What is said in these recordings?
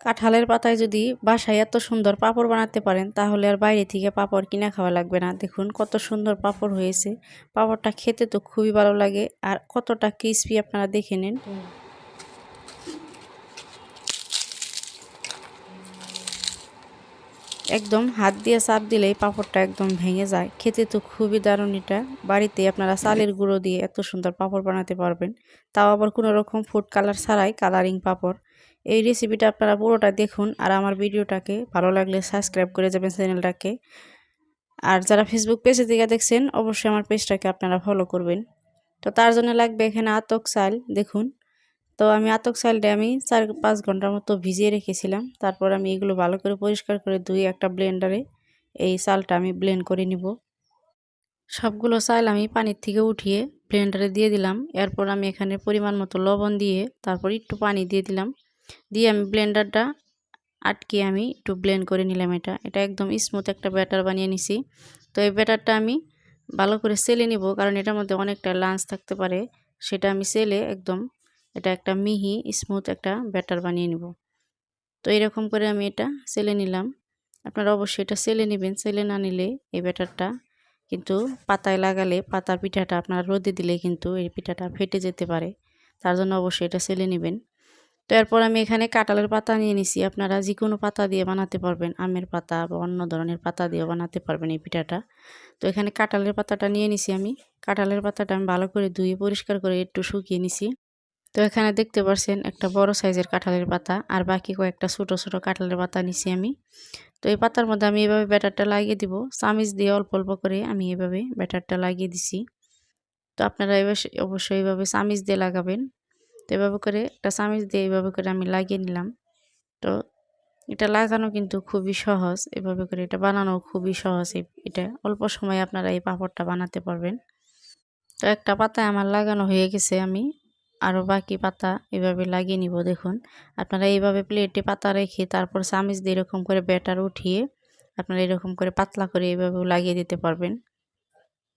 কাঁঠালের পাতায় যদি বাসায় এত সুন্দর পাপড় বানাতে পারেন, তাহলে আর বাইরে থেকে পাপড় কিনা খাওয়া লাগবে না। দেখুন, কত সুন্দর পাঁপড় হয়েছে। পাঁপড়টা খেতে তো খুবই ভালো লাগে, আর কতটা ক্রিসপি আপনারা দেখে নিন। একদম হাত দিয়ে চাপ দিলেই পাঁপড়টা একদম ভেঙে যায়। খেতে তো খুবই দারুণ এটা। বাড়িতে আপনারা চালের গুঁড়ো দিয়ে এত সুন্দর পাঁপড় বানাতে পারবেন। তাও আবার কোনো রকম ফুড কালার ছাড়াই কালারিং পাঁপড়। এই রেসিপিটা আপনারা পুরোটা দেখুন আর আমার ভিডিওটাকে ভালো লাগলে সাবস্ক্রাইব করে যাবেন চ্যানেলটাকে আর যারা ফেসবুক পেজে থেকে দেখছেন, অবশ্যই আমার পেজটাকে আপনারা ফলো করবেন। তো তার জন্য লাগবে এখানে আতক চাল, দেখুন। তো আমি আতক চালটা আমি চার পাঁচ ঘণ্টার মতো ভিজিয়ে রেখেছিলাম। তারপর আমি এগুলো ভালো করে পরিষ্কার করে দুই একটা ব্লেন্ডারে এই চালটা আমি ব্লেন্ড করে নিব। সবগুলো চাল আমি পানির থেকে উঠিয়ে ব্লেন্ডারে দিয়ে দিলাম। এরপর আমি এখানে পরিমাণ মতো লবণ দিয়ে তারপর একটু পানি দিয়ে দিলাম। দিয়ে আমি ব্লেন্ডারটা আটকে আমি একটু ব্লেন্ড করে নিলাম এটা। এটা একদম স্মুথ একটা ব্যাটার বানিয়ে নিছি। তো এই ব্যাটারটা আমি ভালো করে সেলে নিব, কারণ এটার মধ্যে অনেকটা লাঞ্চ থাকতে পারে। সেটা আমি সেলে একদম এটা একটা মিহি স্মুথ একটা ব্যাটার বানিয়ে নিব। তো এরকম করে আমি এটা সেলে নিলাম। আপনারা অবশ্যই এটা সেলে নেবেন। সেলে না নিলে এই ব্যাটারটা কিন্তু পাতায় লাগালে পাতার পিঠাটা আপনারা রোদে দিলে কিন্তু এই পিঠাটা ফেটে যেতে পারে। তার জন্য অবশ্যই এটা সেলে নেবেন। তো এরপর আমি এখানে কাঁঠালের পাতা নিয়ে নিছি। আপনারা যে কোনো পাতা দিয়ে বানাতে পারবেন। আমের পাতা বা অন্য ধরনের পাতা দিয়ে বানাতে পারবেন এই পিঠাটা। তো এখানে কাঁঠালের পাতাটা নিয়ে নিছি আমি। কাঁঠালের পাতাটা আমি ভালো করে ধুয়ে পরিষ্কার করে একটু শুকিয়ে নিছি। তো এখানে দেখতে পাচ্ছেন একটা বড় সাইজের কাঁঠালের পাতা, আর বাকি কয়েকটা ছোট ছোট কাঁঠালের পাতা নিছি আমি। তো এই পাতার মধ্যে আমি এভাবে ব্যাটারটা লাগিয়ে দিব। চামিচ দিয়ে অল্প অল্প করে আমি এভাবে ব্যাটারটা লাগিয়ে দিছি। তো আপনারা এবার অবশ্যই এইভাবে চামিচ দিয়ে লাগাবেন। তো এভাবে করে একটা চামিচ দিয়ে এইভাবে করে আমি লাগিয়ে নিলাম। তো এটা লাগানো কিন্তু খুবই সহজ। এভাবে করে এটা বানানো খুবই সহজ। এটা অল্প সময় আপনারা এই পাঁপড়টা বানাতে পারবেন। তো একটা পাতায় আমার লাগানো হয়ে গেছে আমি। আরও বাকি পাতা এভাবে লাগিয়ে নিব, দেখুন। আপনারা এইভাবে প্লেটে পাতা রেখে তারপর চামিচ দিয়ে এরকম করে ব্যাটার উঠিয়ে আপনারা এরকম করে পাতলা করে এইভাবেও লাগিয়ে দিতে পারবেন।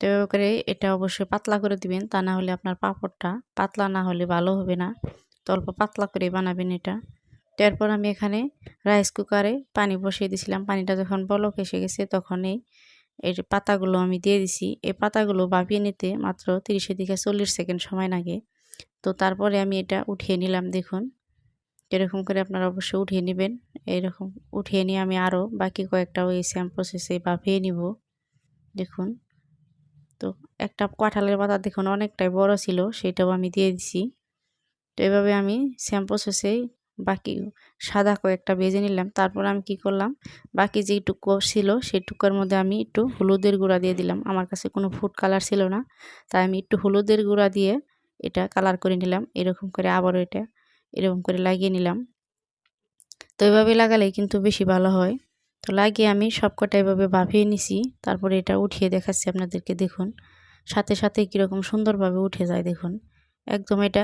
তো এভাবে করে এটা অবশ্যই পাতলা করে দিবেন, তা না হলে আপনার পাঁপড়টা পাতলা না হলে ভালো হবে না। তো অল্প পাতলা করে বানাবেন এটা। তারপর আমি এখানে রাইস কুকারে পানি বসিয়ে দিয়েছিলাম পানিটা যখন বলক এসে গেছে তখনই এই পাতাগুলো আমি দিয়ে দিছি। এই পাতাগুলো ভাবিয়ে নিতে মাত্র তিরিশে দিকে চল্লিশ সেকেন্ড সময় লাগে। তো তারপরে আমি এটা উঠিয়ে নিলাম দেখুন। এরকম করে আপনারা অবশ্যই উঠিয়ে নেবেন। এইরকম উঠিয়ে নিয়ে আমি আরও বাকি কয়েকটা ওই সেম প্রসেসে ভাবিয়ে নিব। দেখুন। তো একটা কাঁঠালের পাতা দেখুন অনেকটাই বড় ছিল, সেটাও আমি দিয়ে দিছি। তো এভাবে আমি সেম প্রসেসেই বাকি সাদা কয়েকটা ভেজে নিলাম। তারপর আমি কি করলাম? বাকি যে টুকু ছিল সেই টুকুর মধ্যে আমি একটু হলুদের গুঁড়া দিয়ে দিলাম। আমার কাছে কোনো ফুড কালার ছিল না, তাই আমি একটু হলুদের গুঁড়া দিয়ে এটা কালার করে নিলাম, এরকম করে আবারও এটা এরকম করে লাগিয়ে নিলাম। তো এভাবে লাগালেই কিন্তু বেশি ভালো হয়। তো লাগিয়ে আমি সবকটা এভাবে ভাবিয়ে নিছি, তারপরে এটা উঠিয়ে দেখাচ্ছি আপনাদেরকে, দেখুন। সাথে সাথে কীরকম সুন্দরভাবে উঠে যায়, দেখুন। একদম এটা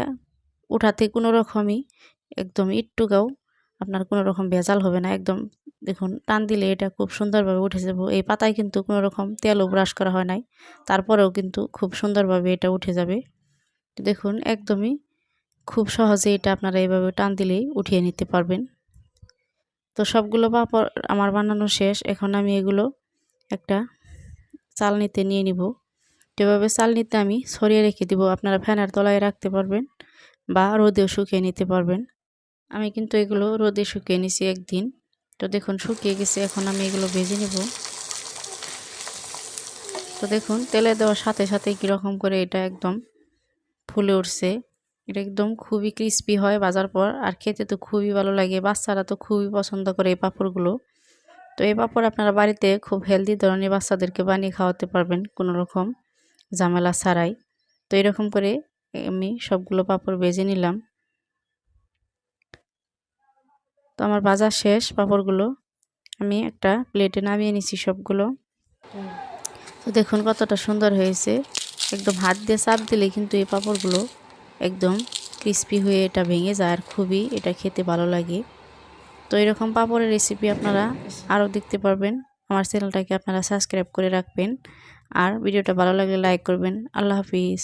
উঠাতে কোনো রকমই, একদম একটুকাও আপনার কোনো রকম ভেজাল হবে না। একদম, দেখুন, টান দিলে এটা খুব সুন্দরভাবে উঠে যাব। এই পাতায় কিন্তু কোনো রকম তেলও ব্রাশ করা হয় নাই। তারপরেও কিন্তু খুব সুন্দরভাবে এটা উঠে যাবে। দেখুন, একদমই খুব সহজে এটা আপনারা এইভাবে টান দিলেই উঠিয়ে নিতে পারবেন। তো সবগুলো পাপড় আমার বানানো শেষ। এখন আমি এগুলো একটা চালনিতে নিয়ে নিব। যেভাবে চালনিতে আমি সরিয়ে রেখে দিব, আপনারা ফ্যানের তলায় রাখতে পারবেন বা রোদেও শুকিয়ে নিতে পারবেন। আমি কিন্তু এগুলো রোদে শুকিয়ে নিছি একদিন। তো দেখুন, শুকিয়ে গেছে। এখন আমি এগুলো ভেজে নেব। তো দেখুন, তেলে দেওয়ার সাথে সাথে কীরকম করে এটা একদম ফুলে উঠছে। এটা একদম খুবই ক্রিস্পি হয় বাজার পর। আর খেতে তো খুবই ভালো লাগে। বাচ্চারা তো খুবই পছন্দ করে এই পাঁপড়গুলো। তো এই পাঁপড় আপনারা বাড়িতে খুব হেলদি ধরনের বাচ্চাদেরকে বানিয়ে খাওয়াতে পারবেন কোনো রকম ঝামেলা ছাড়াই। তো এরকম করে আমি সবগুলো পাঁপড় বেজে নিলাম। তো আমার বাজার শেষ পাঁপড়গুলো। আমি একটা প্লেটে নামিয়ে নিছি সবগুলো। তো দেখুন কতটা সুন্দর হয়েছে। একদম হাত দিয়ে চাপ দিলে কিন্তু এই পাঁপড়গুলো একদম ক্রিস্পি হয়ে এটা ভেঙে যায় আর খুবই এটা খেতে ভালো লাগে। তো এরকম পাঁপড়ের রেসিপি আপনারা আরও দেখতে পারবেন। আমার চ্যানেলটাকে আপনারা সাবস্ক্রাইব করে রাখবেন। আর ভিডিওটা ভালো লাগলে লাইক করবেন। আল্লাহ হাফিজ।